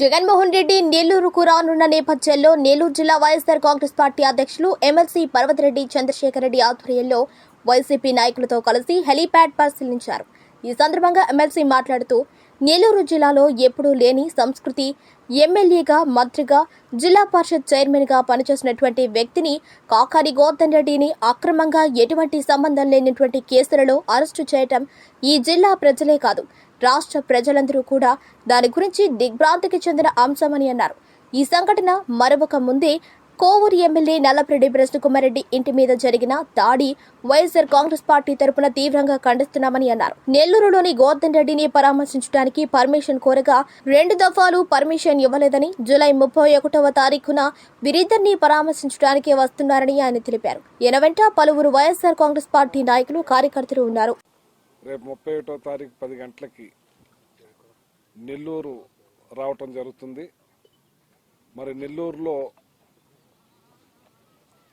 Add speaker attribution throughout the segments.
Speaker 1: జగన్మోహన్ రెడ్డి నెల్లూరుకు రానున్న నేపథ్యంలో నెల్లూరు జిల్లా వైఎస్ఆర్ కాంగ్రెస్ పార్టీ అధ్యక్షులు ఎమ్మెల్సీ పర్వతిరెడ్డి చంద్రశేఖర్ రెడ్డి ఆధ్వర్యంలో వైసీపీ నాయకులతో కలిసి హెలీప్యాడ్ పరిశీలించారు. ఈ సందర్భంగా ఎమ్మెల్సీ మాట్లాడుతూ నెల్లూరు జిల్లాలో ఎప్పుడూ లేని సంస్కృతి ఎమ్మెల్యేగా మంత్రిగా జిల్లా పరిషత్ చైర్మన్గా పనిచేసినటువంటి వ్యక్తిని కాకాని గోవర్ధన్ రెడ్డిని అక్రమంగా ఎటువంటి సంబంధం లేనటువంటి కేసులలో అరెస్టు చేయటం ఈ జిల్లా ప్రజలే కాదు. రాష్ట్ర ప్రజలందరూ కూడా దాని గురించి దిగ్భ్రాంతికి చెందిన అంశమని అన్నారు. ఈ సంఘటన మరొక ముందే కోవూరు ఎమ్మెల్యే నల్లపరెడ్డి బ్రష్కుమారెడ్డి ఇంటి మీద జరిగిన దాడి వైఎస్ఆర్ కాంగ్రెస్ పార్టీ తరపున తీవ్రంగా ఖండిస్తున్నామని అన్నారు. నెల్లూరులోని గోవర్ధన్ రెడ్డిని పరామర్శించడానికి పర్మిషన్ కోరగా రెండు దఫాలు పర్మిషన్ ఇవ్వలేదని జూలై ముప్పై ఒకటవ తారీఖున వీరిద్దరిని పరామర్శించడానికి వస్తున్నారని ఆయన తెలిపారు. ఎనవెంట పలువురు వైఎస్ఆర్ కాంగ్రెస్ పార్టీ నాయకులు కార్యకర్తలు ఉన్నారు.
Speaker 2: రేపు ముప్పై ఒకటో తారీఖు పది గంటలకి నెల్లూరు రావటం జరుగుతుంది. మరి నెల్లూరులో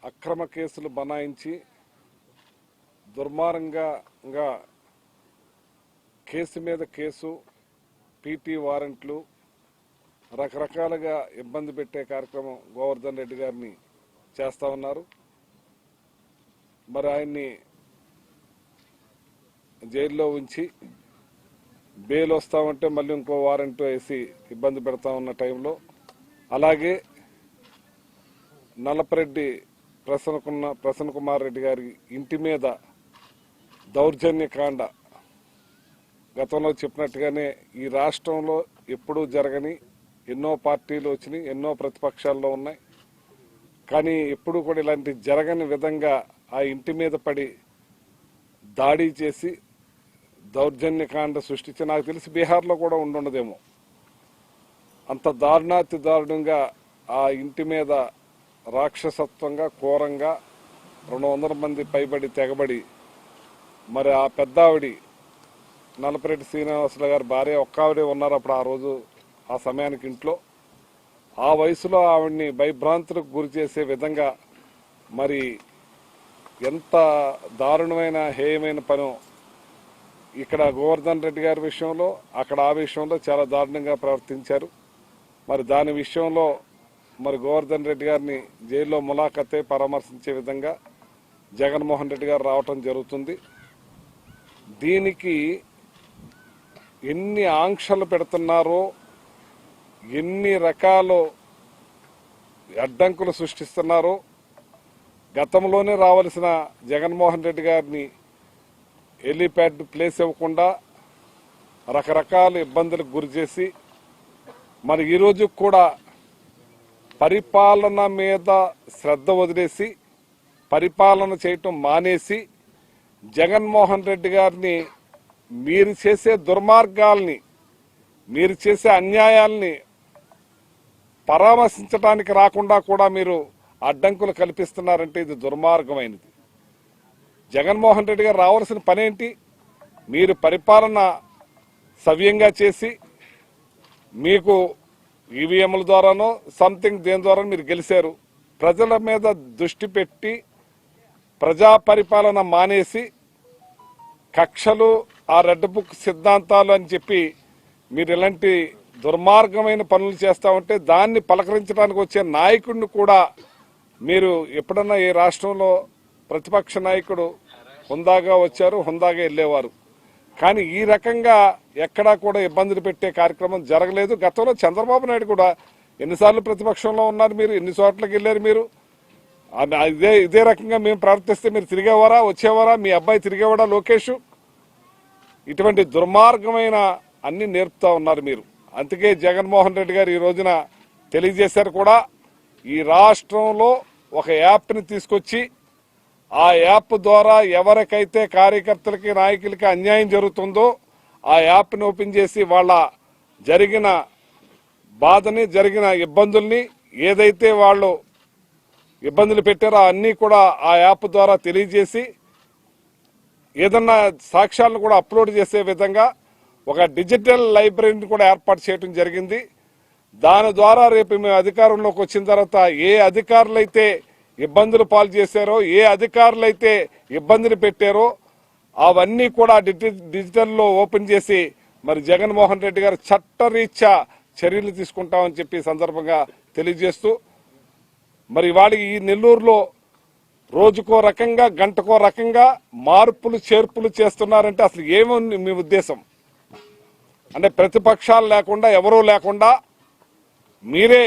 Speaker 2: అక్రమ కేసులు బనాయించి దుర్మార్గంగా కేసు మీద కేసు పీటీ వారెంట్లు రకరకాలుగా ఇబ్బంది పెట్టే కార్యక్రమం గోవర్ధన్ రెడ్డి గారిని చేస్తా ఉన్నారు. మరి ఆయన్ని జైల్లో ఉంచి బెయిల్ వస్తామంటే మళ్ళీ ఇంకో వారెంట్ వేసి ఇబ్బంది పెడతా ఉన్న టైంలో అలాగే నలపరెడ్డి ప్రసన్న ప్రసన్న కుమార్ రెడ్డి గారి ఇంటి మీద దౌర్జన్యకాండ. గతంలో చెప్పినట్టుగానే ఈ రాష్ట్రంలో ఎప్పుడూ జరగని ఎన్నో పార్టీలు వచ్చినాయి ఎన్నో ప్రతిపక్షాల్లో ఉన్నాయి. కానీ ఎప్పుడు కూడా ఇలాంటి జరగని విధంగా ఆ ఇంటి మీద పడి దాడి చేసి దౌర్జన్యకాండ సృష్టించి నాకు తెలిసి బీహార్లో కూడా ఉండుండదేమో. అంత దారుణాతి దారుణంగా ఆ ఇంటి మీద రాక్షసత్వంగా ఘోరంగా రెండు వందల మంది పైబడి తెగబడి మరి ఆ పెద్దావిడి నలపరెడ్డి శ్రీనివాసులు గారి భార్య ఒక్క ఆవిడే ఉన్నారు అప్పుడు ఆ రోజు ఆ సమయానికి ఇంట్లో. ఆ వయసులో ఆవిడ్ని భయభ్రాంతులకు గురి చేసే విధంగా మరి ఎంత దారుణమైన హేయమైన పనో ఇక్కడ గోవర్ధన్ రెడ్డి గారి విషయంలో అక్కడ ఆ విషయంలో చాలా దారుణంగా ప్రవర్తించారు. మరి దాని విషయంలో మరి గోవర్ధన్ రెడ్డి గారిని జైల్లో ములాఖతే పరామర్శించే విధంగా జగన్మోహన్ రెడ్డి గారు రావటం జరుగుతుంది. దీనికి ఎన్ని ఆంక్షలు పెడుతున్నారో ఎన్ని రకాల అడ్డంకులు సృష్టిస్తున్నారో గతంలోనే రావాల్సిన జగన్మోహన్ రెడ్డి గారిని హెలీప్యాడ్ ప్లేస్ ఇవ్వకుండా రకరకాల ఇబ్బందులకు గురి చేసి మరి ఈరోజు కూడా పరిపాలన మీద శ్రద్ధ వదిలేసి పరిపాలన చేయటం మానేసి జగన్మోహన్ రెడ్డి గారిని మీరు చేసే దుర్మార్గాల్ని మీరు చేసే అన్యాయాల్ని పరామర్శించడానికి రాకుండా కూడా మీరు అడ్డంకులు కల్పిస్తున్నారంటే ఇది దుర్మార్గమైనది. జగన్మోహన్ రెడ్డి గారు రావాల్సిన పనేంటి? మీరు పరిపాలన సవ్యంగా చేసి మీకు ఈవీఎంల ద్వారానో సంథింగ్ దేని ద్వారా మీరు గెలిచారు. ప్రజల మీద దృష్టి పెట్టి ప్రజా పరిపాలన మానేసి కక్షలు ఆ రెడ్ బుక్ సిద్ధాంతాలు అని చెప్పి మీరు ఇలాంటి దుర్మార్గమైన పనులు చేస్తా ఉంటే దాన్ని పలకరించడానికి వచ్చే నాయకుడిని కూడా మీరు ఎప్పుడన్నా ఈ రాష్ట్రంలో ప్రతిపక్ష నాయకుడు హుందాగా వచ్చారు హుందాగా వెళ్ళేవారు. కానీ ఈ రకంగా ఎక్కడా కూడా ఇబ్బందులు పెట్టే కార్యక్రమం జరగలేదు. గతంలో చంద్రబాబు నాయుడు కూడా ఎన్నిసార్లు ప్రతిపక్షంలో ఉన్నారు మీరు ఎన్ని చోట్లకి వెళ్ళారు మీరు? ఇదే ఇదే రకంగా మేము ప్రవర్తిస్తే మీరు తిరిగేవారా వచ్చేవారా? మీ అబ్బాయి తిరిగేవాడా లోకేష్? ఇటువంటి దుర్మార్గమైన అన్ని నేర్పుతా ఉన్నారు మీరు. అందుకే జగన్మోహన్ రెడ్డి గారు ఈ రోజున తెలియజేశారు కూడా ఈ రాష్ట్రంలో ఒక యాప్ని తీసుకొచ్చి ఆ యాప్ ద్వారా ఎవరికైతే కార్యకర్తలకి నాయకులకి అన్యాయం జరుగుతుందో ఆ యాప్ని ఓపెన్ చేసి వాళ్ళ జరిగిన బాధని జరిగిన ఇబ్బందుల్ని ఏదైతే వాళ్ళు ఇబ్బందులు పెట్టారో అన్నీ కూడా ఆ యాప్ ద్వారా తెలియజేసి ఏదన్నా సాక్ష్యాలను కూడా అప్లోడ్ చేసే విధంగా ఒక డిజిటల్ లైబ్రరీని కూడా ఏర్పాటు చేయడం జరిగింది. దాని ద్వారా రేపు మేము అధికారంలోకి వచ్చిన తర్వాత ఏ అధికారులైతే ఇబ్బందులు పాలు చేశారో ఏ అధికారులైతే ఇబ్బందిని పెట్టారో అవన్నీ కూడా డిజి- డిజిటల్లో ఓపెన్ చేసి మరి జగన్మోహన్ రెడ్డి గారు చట్టరీత్యా చర్యలు తీసుకుంటామని చెప్పి సందర్భంగా తెలియజేస్తూ మరి ఇవాళ ఈ నెల్లూరులో రోజుకో రకంగా గంటకో రకంగా మార్పులు చేర్పులు చేస్తున్నారంటే అసలు ఏముంది మీ ఉద్దేశం? అంటే ప్రతిపక్షాలు లేకుండా ఎవరూ లేకుండా మీరే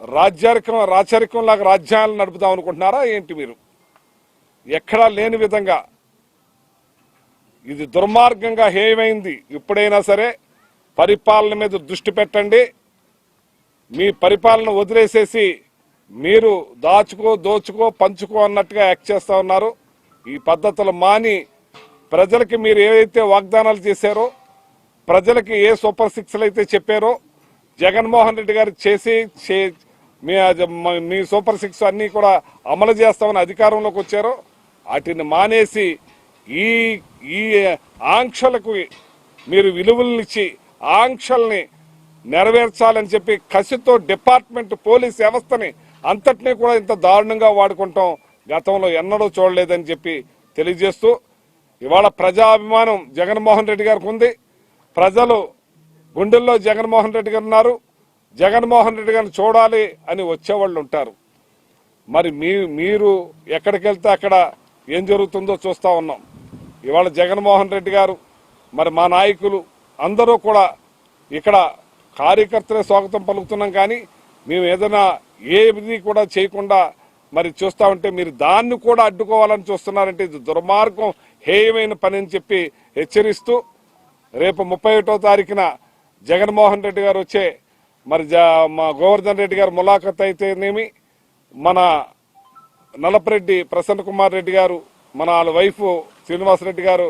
Speaker 2: రాజ్యారికం రాచరికం లాగా రాజ్యాలను నడుపుదాం అనుకుంటున్నారా? ఏంటి మీరు? ఎక్కడా లేని విధంగా ఇది దుర్మార్గంగా హేయమైంది. ఇప్పుడైనా సరే పరిపాలన మీద దృష్టి పెట్టండి. మీ పరిపాలన వదిలేసేసి మీరు దాచుకో దోచుకో పంచుకో అన్నట్టుగా యాక్ట్ చేస్తూ ఉన్నారు. ఈ పద్ధతులు మాని ప్రజలకి మీరు ఏవైతే వాగ్దానాలు చేశారో ప్రజలకి ఏ సూపర్ సిక్స్లు అయితే చెప్పారో జగన్మోహన్ రెడ్డి గారు చేసి చే- మీ అది- మీ సూపర్ సిక్స్ అన్నీ కూడా అమలు చేస్తామని అధికారంలోకి వచ్చారో. వాటిని మానేసి ఈ ఈ ఆంక్షలకు మీరు విలువలనిచ్చి ఆంక్షల్ని నెరవేర్చాలని చెప్పి కసితో డిపార్ట్మెంట్ పోలీస్ వ్యవస్థని అంతటినీ కూడా ఇంత దారుణంగా వాడుకుంటాం. గతంలో ఎన్నడూ చూడలేదని చెప్పి తెలియజేస్తూ ఇవాళ ప్రజాభిమానం జగన్మోహన్ రెడ్డి గారికి ఉంది. ప్రజలు గుండెల్లో జగన్మోహన్ రెడ్డి గారు ఉన్నారు. జగన్మోహన్ రెడ్డి గారిని చూడాలి అని వచ్చేవాళ్ళు ఉంటారు. మరి మీ మీరు ఎక్కడికి వెళ్తే అక్కడ ఏం జరుగుతుందో చూస్తా ఉన్నాం. ఇవాళ జగన్మోహన్ రెడ్డి గారు మరి మా నాయకులు అందరూ కూడా ఇక్కడ కార్యకర్తలే స్వాగతం పలుకుతున్నాం కానీ మేము ఏదైనా ఏది కూడా చేయకుండా మరి చూస్తా ఉంటే మీరు దాన్ని కూడా అడ్డుకోవాలని చూస్తున్నారంటే ఇది దుర్మార్గం హేయమైన పని అని చెప్పి హెచ్చరిస్తూ రేపు ముప్పై ఒకటో తారీఖున జగన్మోహన్ రెడ్డి గారు వచ్చే మరి మా గోవర్ధన్ రెడ్డి గారు ములాఖత్ అయితేనేమి మన నలపరెడ్డి ప్రసన్న కుమార్ రెడ్డి గారు మన వాళ్ళ వైఫ్ శ్రీనివాసరెడ్డి గారు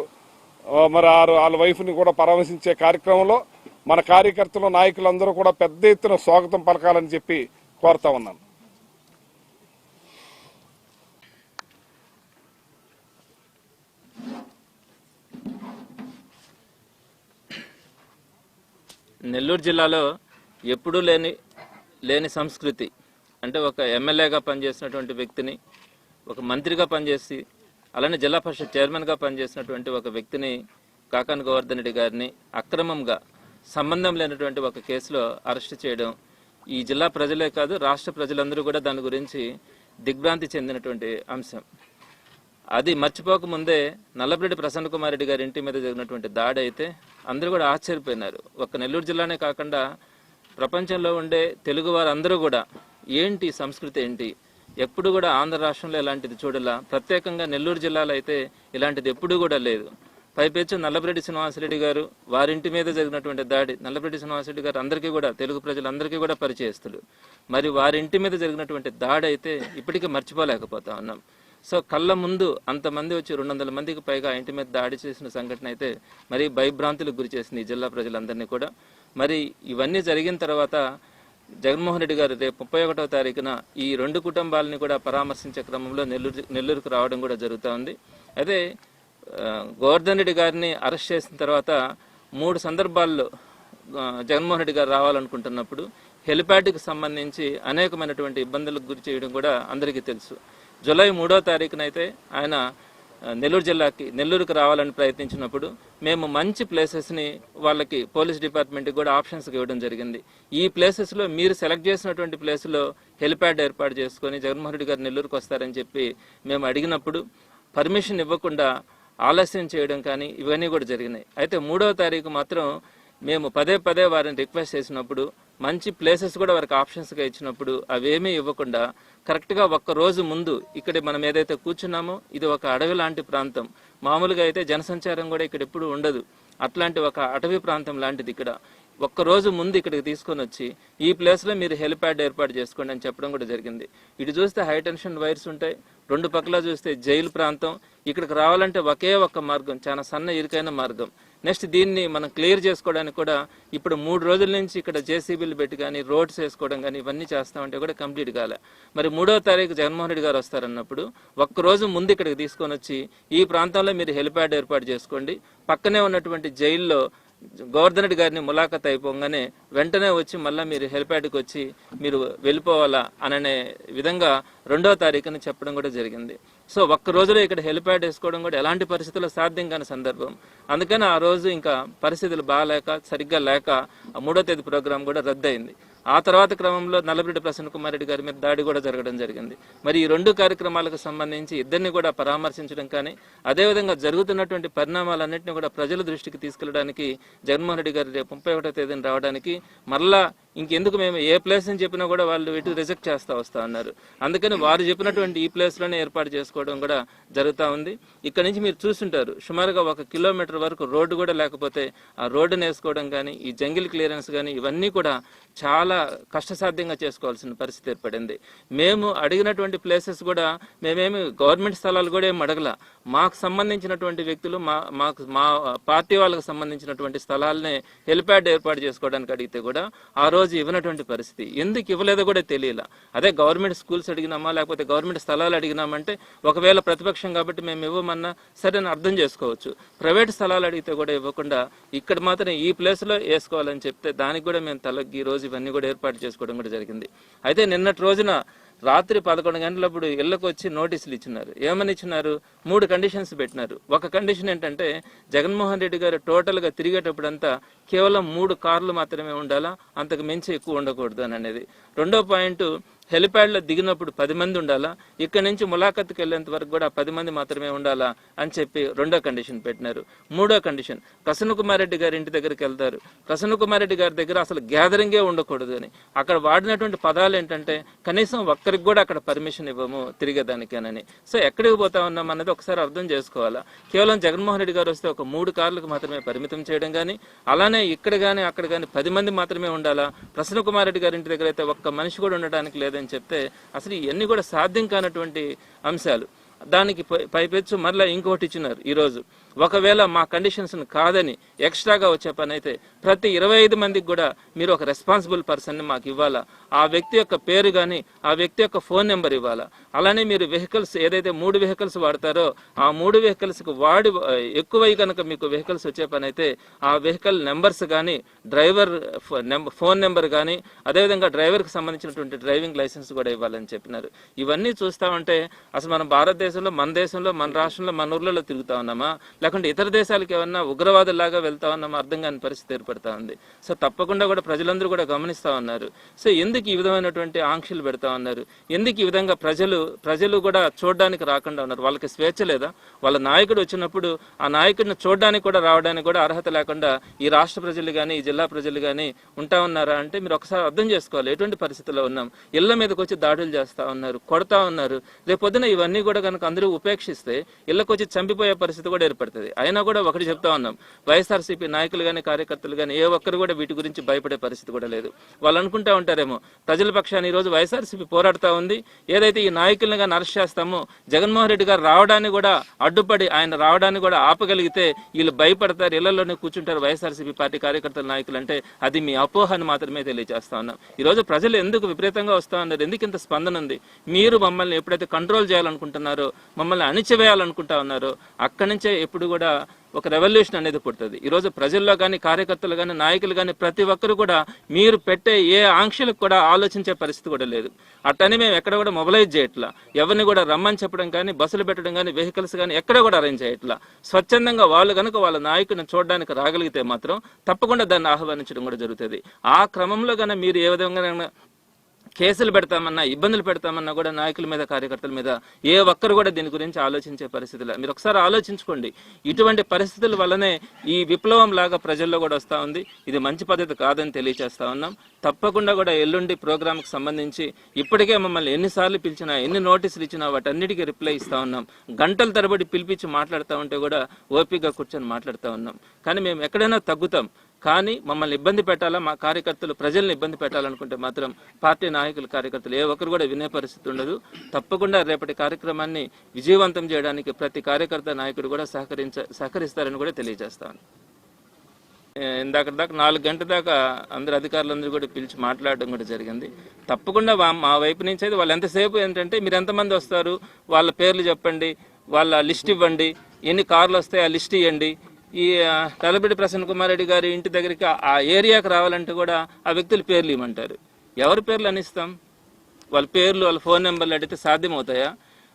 Speaker 2: మరి వారు వాళ్ళ వైఫ్ని కూడా పరామర్శించే కార్యక్రమంలో మన కార్యకర్తలు నాయకులందరూ కూడా పెద్ద ఎత్తున స్వాగతం పలకాలని చెప్పి కోరుతా ఉన్నాను.
Speaker 3: నెల్లూరు జిల్లాలో ఎప్పుడూ లేని లేని సంస్కృతి. అంటే ఒక ఎమ్మెల్యేగా పనిచేసినటువంటి వ్యక్తిని ఒక మంత్రిగా పనిచేసి అలానే జిల్లా పరిషత్ చైర్మన్గా పనిచేసినటువంటి ఒక వ్యక్తిని కాకాన్ గోవర్ధన్ రెడ్డి గారిని అక్రమంగా సంబంధం లేనటువంటి ఒక కేసులో అరెస్ట్ చేయడం ఈ జిల్లా ప్రజలే కాదు రాష్ట్ర ప్రజలందరూ కూడా దాని గురించి దిగ్భ్రాంతి చెందినటువంటి అంశం. అది మర్చిపోకముందే నల్లబరెడ్డి ప్రసన్న కుమార్ రెడ్డి గారి ఇంటి మీద జరిగినటువంటి దాడి అయితే అందరూ కూడా ఆశ్చర్యపోయినారు. ఒక నెల్లూరు జిల్లానే కాకుండా ప్రపంచంలో ఉండే తెలుగు వారందరూ కూడా ఏంటి సంస్కృతి ఏంటి? ఎప్పుడు కూడా ఆంధ్ర రాష్ట్రంలో ఇలాంటిది చూడలా? ప్రత్యేకంగా నెల్లూరు జిల్లాలో అయితే ఇలాంటిది ఎప్పుడూ కూడా లేదు. పైపెచ్చు నల్లబరెడ్డి శ్రీనివాసరెడ్డి గారు వారింటి మీద జరిగినటువంటి దాడి నల్లబరెడ్డి శ్రీనివాసరెడ్డి గారు అందరికీ కూడా తెలుగు ప్రజలందరికీ కూడా పరిచయస్తులు. మరి వారింటి మీద జరిగినటువంటి దాడి అయితే ఇప్పటికీ మర్చిపోలేకపోతా ఉన్నాం. సో కళ్ళ ముందు అంతమంది వచ్చి రెండు వందల మందికి పైగా ఇంటి మీద దాడి చేసిన సంఘటన అయితే మరి భయభ్రాంతులకు గురి చేసింది ఈ జిల్లా ప్రజలందరినీ కూడా. మరి ఇవన్నీ జరిగిన తర్వాత జగన్మోహన్ రెడ్డి గారు రేపు ముప్పై ఒకటో తారీఖున ఈ రెండు కుటుంబాలని కూడా పరామర్శించే క్రమంలో నెల్లూరు నెల్లూరుకు రావడం కూడా జరుగుతూ ఉంది. అయితే గోవర్ధన్ రెడ్డి గారిని అరెస్ట్ చేసిన తర్వాత మూడు సందర్భాల్లో జగన్మోహన్ రెడ్డి గారు రావాలనుకుంటున్నప్పుడు హెలిప్యాడ్కి సంబంధించి అనేకమైనటువంటి ఇబ్బందులకు గురి చేయడం కూడా అందరికీ తెలుసు. జూలై మూడో తారీఖున అయితే ఆయన నెల్లూరు జిల్లాకి నెల్లూరుకు రావాలని ప్రయత్నించినప్పుడు మేము మంచి ప్లేసెస్ని వాళ్ళకి పోలీస్ డిపార్ట్మెంట్కి కూడా ఆప్షన్స్కి ఇవ్వడం జరిగింది. ఈ ప్లేసెస్లో మీరు సెలెక్ట్ చేసినటువంటి ప్లేస్లో హెలిప్యాడ్ ఏర్పాటు చేసుకొని జగన్మోహన్ రెడ్డి గారు నెల్లూరుకు వస్తారని చెప్పి మేము అడిగినప్పుడు పర్మిషన్ ఇవ్వకుండా ఆలస్యం చేయడం కానీ ఇవన్నీ కూడా జరిగినాయి. అయితే మూడవ తారీఖు మాత్రం మేము పదే పదే వారిని రిక్వెస్ట్ చేసినప్పుడు మంచి ప్లేసెస్ కూడా వారికి ఆప్షన్స్గా ఇచ్చినప్పుడు అవేమీ ఇవ్వకుండా కరెక్ట్గా ఒక్క రోజు ముందు ఇక్కడ మనం ఏదైతే కూర్చున్నామో ఇది ఒక అడవి లాంటి ప్రాంతం. మామూలుగా అయితే జనసంచారం కూడా ఇక్కడ ఎప్పుడు ఉండదు. అట్లాంటి ఒక అటవీ ప్రాంతం లాంటిది ఇక్కడ. ఒక్క రోజు ముందు ఇక్కడికి తీసుకొని వచ్చి ఈ ప్లేస్లో మీరు హెలిప్యాడ్ ఏర్పాటు చేసుకోండి అని చెప్పడం కూడా జరిగింది. ఇటు చూస్తే హై టెన్షన్ వైర్స్ ఉంటాయి. రెండు పక్కల చూస్తే జైలు ప్రాంతం. ఇక్కడికి రావాలంటే ఒకే ఒక్క మార్గం చాలా సన్న ఇరుకైన మార్గం. నెక్స్ట్ దీన్ని మనం క్లియర్ చేసుకోవడానికి కూడా ఇప్పుడు మూడు రోజుల నుంచి ఇక్కడ జేసీబీలు పెట్టి కానీ రోడ్స్ వేసుకోవడం కానీ ఇవన్నీ చేస్తామంటే కూడా కంప్లీట్ కాలే. మరి మూడో తారీఖు జగన్మోహన్ రెడ్డి గారు వస్తారన్నప్పుడు ఒక్క రోజు ముందు ఇక్కడికి తీసుకొని వచ్చి ఈ ప్రాంతంలో మీరు హెలిప్యాడ్ ఏర్పాటు చేసుకోండి. పక్కనే ఉన్నటువంటి జైల్లో గోవర్ధన్ రెడ్డి గారిని ములాఖత్ అయిపోగానే వెంటనే వచ్చి మళ్ళీ మీరు హెలిప్యాడ్కి వచ్చి మీరు వెళ్ళిపోవాలా అననే విధంగా రెండవ తారీఖున చెప్పడం కూడా జరిగింది. సో ఒక్క రోజులో ఇక్కడ హెలిప్యాడ్ వేసుకోవడం కూడా ఎలాంటి పరిస్థితుల్లో సాధ్యం కాని సందర్భం. అందుకని ఆ రోజు ఇంకా పరిస్థితులు బాగాలేక సరిగ్గా లేక ఆ మూడో తేదీ ప్రోగ్రాం కూడా రద్దయింది. ఆ తర్వాత క్రమంలో నల్లబిడ్డ ప్రసన్న కుమార్ రెడ్డి గారి మీద దాడి కూడా జరగడం జరిగింది. మరి ఈ రెండు కార్యక్రమాలకు సంబంధించి ఇద్దరిని కూడా పరామర్శించడం కానీ అదేవిధంగా జరుగుతున్నటువంటి పరిణామాలన్నింటినీ కూడా ప్రజల దృష్టికి తీసుకెళ్ళడానికి జగన్మోహన్ రెడ్డి గారు రేపు ముప్పై ఒకటో తేదీన రావడానికి మరలా ఇంకెందుకు మేము ఏ ప్లేస్ అని చెప్పినా కూడా వాళ్ళు ఇటు రిజెక్ట్ చేస్తా వస్తా ఉన్నారు అందుకని వారు చెప్పినటువంటి ఈ ప్లేస్లోనే ఏర్పాటు చేసుకోవడం కూడా జరుగుతూ ఉంది. ఇక్కడ నుంచి మీరు చూస్తుంటారు సుమారుగా ఒక కిలోమీటర్ వరకు రోడ్డు కూడా లేకపోతే ఆ రోడ్డును వేసుకోవడం కానీ ఈ జంగిల్ క్లియరెన్స్ కానీ ఇవన్నీ కూడా చాలా కష్టసాధ్యంగా చేసుకోవాల్సిన పరిస్థితి ఏర్పడింది. మేము అడిగినటువంటి ప్లేసెస్ కూడా మేమేమి గవర్నమెంట్ స్థలాలు కూడా ఏమి అడగల. మాకు సంబంధించినటువంటి వ్యక్తులు మా మాకు మా పార్టీ వాళ్ళకి సంబంధించినటువంటి స్థలాలనే హెలిప్యాడ్ ఏర్పాటు చేసుకోవడానికి అడిగితే కూడా ఆ రోజు ఇవ్వనటువంటి పరిస్థితి. ఎందుకు ఇవ్వలేదో కూడా తెలియల. అదే గవర్నమెంట్ స్కూల్స్ అడిగినామా లేకపోతే గవర్నమెంట్ స్థలాలు అడిగినామంటే ఒకవేళ ప్రతిపక్షం కాబట్టి మేము ఇవ్వమన్నా సరే అని అర్థం చేసుకోవచ్చు. ప్రైవేట్ స్థలాలు అడిగితే కూడా ఇవ్వకుండా ఇక్కడ మాత్రం ఈ ప్లేస్లో వేసుకోవాలని చెప్తే దానికి కూడా మేము తలగ్గి ఈ రోజు ఇవన్నీ కూడా ఏర్పాటు చేసుకోవడం కూడా జరిగింది. అయితే నిన్నటి రోజున రాత్రి పదకొండు గంటలప్పుడు ఇళ్ళకు వచ్చి నోటీసులు ఇచ్చినారు. ఏమని ఇచ్చినారు? మూడు కండిషన్స్ పెట్టినారు. ఒక కండిషన్ ఏంటంటే జగన్మోహన్ రెడ్డి గారు టోటల్గా తిరిగేటప్పుడంతా కేవలం మూడు కార్లు మాత్రమే ఉండాలా? అంతకు మించి ఎక్కువ ఉండకూడదు అని అనేది. రెండో పాయింట్ హెలిప్యాడ్లో దిగినప్పుడు పది మంది ఉండాలా? ఇక్కడ నుంచి ములాఖత్కి వెళ్ళేంత వరకు కూడా పది మంది మాత్రమే ఉండాలా? అని చెప్పి రెండో కండిషన్ పెట్టినారు. మూడో కండిషన్ ప్రసన్న కుమారెడ్డి గారి ఇంటి దగ్గరికి వెళ్తారు. ప్రసన్న కుమారెడ్డి గారి దగ్గర అసలు గ్యాదరింగే ఉండకూడదు అని. అక్కడ వాడినటువంటి పదాలు ఏంటంటే కనీసం ఒక్కరికి కూడా అక్కడ పర్మిషన్ ఇవ్వము తిరిగేదానికేనని. సో ఎక్కడికి పోతా ఉన్నాం అన్నది ఒకసారి అర్థం చేసుకోవాలా? కేవలం జగన్మోహన్ రెడ్డి గారు వస్తే ఒక మూడు కార్లకు మాత్రమే పరిమితం చేయడం కానీ అలానే ఇక్కడ కానీ అక్కడ కానీ పది మంది మాత్రమే ఉండాలా? ప్రసన్న కుమార్ రెడ్డి గారి ఇంటి దగ్గర అయితే ఒక్క మనిషి కూడా ఉండడానికి లేదు లేదని చెప్తే అసలు ఇవన్నీ కూడా సాధ్యం కానటువంటి అంశాలు. దానికి పై- పైపెచ్చు మరలా ఇంకొకటి ఇచ్చినారు ఈరోజు. ఒకవేళ మా కండిషన్స్ కాదని ఎక్స్ట్రాగా వచ్చే పని అయితే ప్రతి ఇరవై ఐదు మందికి కూడా మీరు ఒక రెస్పాన్సిబుల్ పర్సన్ని మాకు ఇవ్వాలా? ఆ వ్యక్తి యొక్క పేరు కానీ ఆ వ్యక్తి యొక్క ఫోన్ నెంబర్ ఇవ్వాలా? అలానే మీరు వెహికల్స్ ఏదైతే మూడు వెహికల్స్ వాడతారో ఆ మూడు వెహికల్స్కి వాడి ఎక్కువై కనుక మీకు వెహికల్స్ వచ్చే పని అయితే ఆ వెహికల్ నెంబర్స్ కానీ డ్రైవర్ ఫోన్ నెంబర్ కానీ అదేవిధంగా డ్రైవర్కి సంబంధించినటువంటి డ్రైవింగ్ లైసెన్స్ కూడా ఇవ్వాలని చెప్పినారు. ఇవన్నీ చూస్తా ఉంటే అసలు మన భారతదేశంలో మన దేశంలో మన రాష్ట్రంలో మన ఊర్లలో తిరుగుతా ఉన్నామా? లేకుంటే ఇతర దేశాలకు ఏమన్నా ఉగ్రవాదులాగా వెళ్తా ఉన్నామా అర్థం కాని పరిస్థితి ఏర్పడతా ఉంది. సో తప్పకుండా కూడా ప్రజలందరూ కూడా గమనిస్తా ఉన్నారు. సో ఎందుకు ఈ విధమైనటువంటి ఆంక్షలు పెడతా ఉన్నారు? ఎందుకు ఈ విధంగా ప్రజలు ప్రజలు కూడా చూడడానికి రాకుండా ఉన్నారు? వాళ్ళకి స్వేచ్ఛ లేదా? వాళ్ళ నాయకుడు వచ్చినప్పుడు ఆ నాయకుడిని చూడడానికి కూడా రావడానికి కూడా అర్హత లేకుండా ఈ రాష్ట్ర ప్రజలు కానీ ఈ జిల్లా ప్రజలు కానీ ఉంటా ఉన్నారా అంటే మీరు ఒకసారి అర్థం చేసుకోవాలి. ఎటువంటి పరిస్థితుల్లో ఉన్నాం? ఇళ్ళ మీదకి వచ్చి దాడులు చేస్తా ఉన్నారు కొడతా ఉన్నారు. రేపొద్దున ఇవన్నీ కూడా కనుక అందరూ ఉపేక్షిస్తే ఇళ్ళకొచ్చి చంపిపోయే పరిస్థితి కూడా ఏర్పడుతుంది. అయినా కూడా ఒకటి చెప్తా ఉన్నాం. వైఎస్ఆర్సీపీ నాయకులు కానీ కార్యకర్తలు కానీ ఏ ఒక్కరు కూడా వీటి గురించి భయపడే పరిస్థితి కూడా లేదు. వాళ్ళు అనుకుంటా ఉంటారేమో ప్రజల పక్షాన్ని ఈ రోజు వైఎస్ఆర్సీపీ పోరాడుతూ ఉంది. ఏదైతే ఈ నాయకులను కానీ అరెస్ట్ చేస్తామో జగన్మోహన్ రెడ్డి గారు రావడానికి కూడా అడ్డుపడి ఆయన రావడానికి కూడా ఆపగలిగితే వీళ్ళు భయపడతారు ఇళ్ళలోనే కూర్చుంటారు వైఎస్ఆర్సీపీ పార్టీ కార్యకర్తల నాయకులు అంటే అది మీ అపోహను మాత్రమే తెలియజేస్తా ఉన్నాం. ఈ రోజు ప్రజలు ఎందుకు విపరీతంగా వస్తూ ఉన్నారు? ఎందుకు ఇంత స్పందన ఉంది? మీరు మమ్మల్ని ఎప్పుడైతే కంట్రోల్ చేయాలనుకుంటున్నారో మమ్మల్ని అణిచివేయాలనుకుంటా ఉన్నారో అక్కడి నుంచే ఎప్పుడు కూడా ఒక రెవల్యూషన్ అనేది పుడుతుంది. ఈ రోజు ప్రజల్లో కానీ కార్యకర్తలు కానీ నాయకులు కానీ ప్రతి ఒక్కరు కూడా మీరు పెట్టే ఏ ఆంక్షలకు కూడా ఆలోచించే పరిస్థితి కూడా లేదు. అట్టని మేము ఎక్కడ కూడా మొబలైజ్ చేయట్లా. ఎవరిని కూడా రమ్మని చెప్పడం కానీ బస్సులు పెట్టడం కానీ వెహికల్స్ కానీ ఎక్కడ కూడా అరేంజ్ చేయట్లా. స్వచ్ఛందంగా వాళ్ళు కనుక వాళ్ళ నాయకుని చూడడానికి రాగలిగితే మాత్రం తప్పకుండా దాన్ని ఆహ్వానించడం కూడా జరుగుతుంది. ఆ క్రమంలో కానీ మీరు ఏ విధంగా కేసులు పెడతామన్నా ఇబ్బందులు పెడతామన్నా కూడా నాయకుల మీద కార్యకర్తల మీద ఏ ఒక్కరు కూడా దీని గురించి ఆలోచించే పరిస్థితులు మీరు ఒకసారి ఆలోచించుకోండి. ఇటువంటి పరిస్థితుల వల్లనే ఈ విప్లవం లాగా ప్రజల్లో కూడా వస్తూ ఉంది. ఇది మంచి పద్ధతి కాదని తెలియజేస్తా ఉన్నాం. తప్పకుండా కూడా ఎల్లుండి ప్రోగ్రామ్కి సంబంధించి ఇప్పటికే మమ్మల్ని ఎన్నిసార్లు పిలిచినా ఎన్ని నోటీసులు ఇచ్చినా వాటన్నిటికీ రిప్లై ఇస్తా ఉన్నాం. గంటల తరబడి పిలిపించి మాట్లాడుతూ ఉంటే కూడా ఓపికగా కూర్చొని మాట్లాడుతూ ఉన్నాం. కానీ మేము ఎక్కడైనా తగ్గుతాం. కానీ మమ్మల్ని ఇబ్బంది పెట్టాలా? మా కార్యకర్తలు ప్రజల్ని ఇబ్బంది పెట్టాలనుకుంటే మాత్రం పార్టీ నాయకులు కార్యకర్తలు ఏ ఒక్కరు కూడా వినే పరిస్థితి ఉండదు. తప్పకుండా రేపటి కార్యక్రమాన్ని విజయవంతం చేయడానికి ప్రతి కార్యకర్త నాయకుడు కూడా సహకరించ సహకరిస్తారని కూడా తెలియజేస్తాను ఇందాక దాకా నాలుగు గంటల దాకా అందరు అధికారులందరూ కూడా పిలిచి మాట్లాడడం కూడా జరిగింది. తప్పకుండా మా వైపు నుంచి అయితే వాళ్ళు ఎంతసేపు ఏంటంటే మీరు ఎంతమంది వస్తారు? వాళ్ళ పేర్లు చెప్పండి వాళ్ళ లిస్ట్ ఇవ్వండి ఎన్ని కార్లు వస్తాయి ఆ లిస్ట్ ఇవ్వండి ఈ ఆ, ప్రసన్న కుమార్ రెడ్డి గారి ఇంటి దగ్గరికి ఆ- ఏరియాకి రావాలంటే కూడా ఆ వ్యక్తుల పేర్లు ఇవ్వమంటారు. ఎవరి పేర్లు అనిస్తాం వాళ్ళ పేర్లు వాళ్ళ ఫోన్ నెంబర్లు అడిగితే సాధ్యమవుతాయా?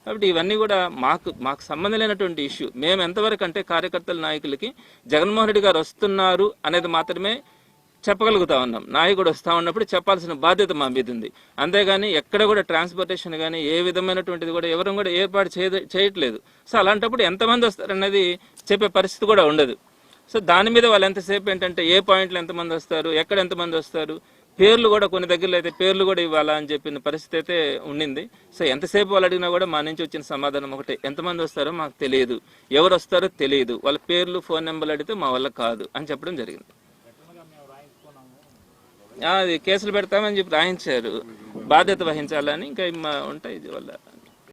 Speaker 3: కాబట్టి ఇవన్నీ కూడా మాకు మాకు సంబంధం లేనటువంటి ఇష్యూ. మేము ఎంతవరకు అంటే కార్యకర్తల నాయకులకి జగన్మోహన్ రెడ్డి గారు వస్తున్నారు అనేది మాత్రమే చెప్పగలుగుతా ఉన్నాం. నాయకుడు వస్తూ ఉన్నప్పుడు చెప్పాల్సిన బాధ్యత మా మీద ఉంది. అంతేగాని ఎక్కడ కూడా ట్రాన్స్పోర్టేషన్ కానీ ఏ విధమైనటువంటిది కూడా ఎవరు కూడా ఏర్పాటు చేయ చేయట్లేదు. సో అలాంటప్పుడు ఎంతమంది వస్తారన్నది చెప్పే పరిస్థితి కూడా ఉండదు. సో దాని మీద వాళ్ళు ఎంతసేపు ఏంటంటే ఏ పాయింట్లు ఎంతమంది వస్తారు ఎక్కడ ఎంతమంది వస్తారు పేర్లు కూడా కొన్ని దగ్గరలో అయితే పేర్లు కూడా ఇవ్వాలా అని చెప్పిన పరిస్థితి అయితే ఉండింది. సో ఎంతసేపు వాళ్ళు అడిగినా కూడా మా నుంచి వచ్చిన సమాధానం ఒకటే. ఎంతమంది వస్తారో మాకు తెలియదు. ఎవరు వస్తారో తెలియదు. వాళ్ళ పేర్లు ఫోన్ నెంబర్లు అడిగితే మా వల్ల కాదు అని చెప్పడం జరిగింది. అది కేసులు పెడతామని చెప్పి రాయించారు. బాధ్యత వహించాలని ఇంకా ఉంటాయి ఇది వల్ల.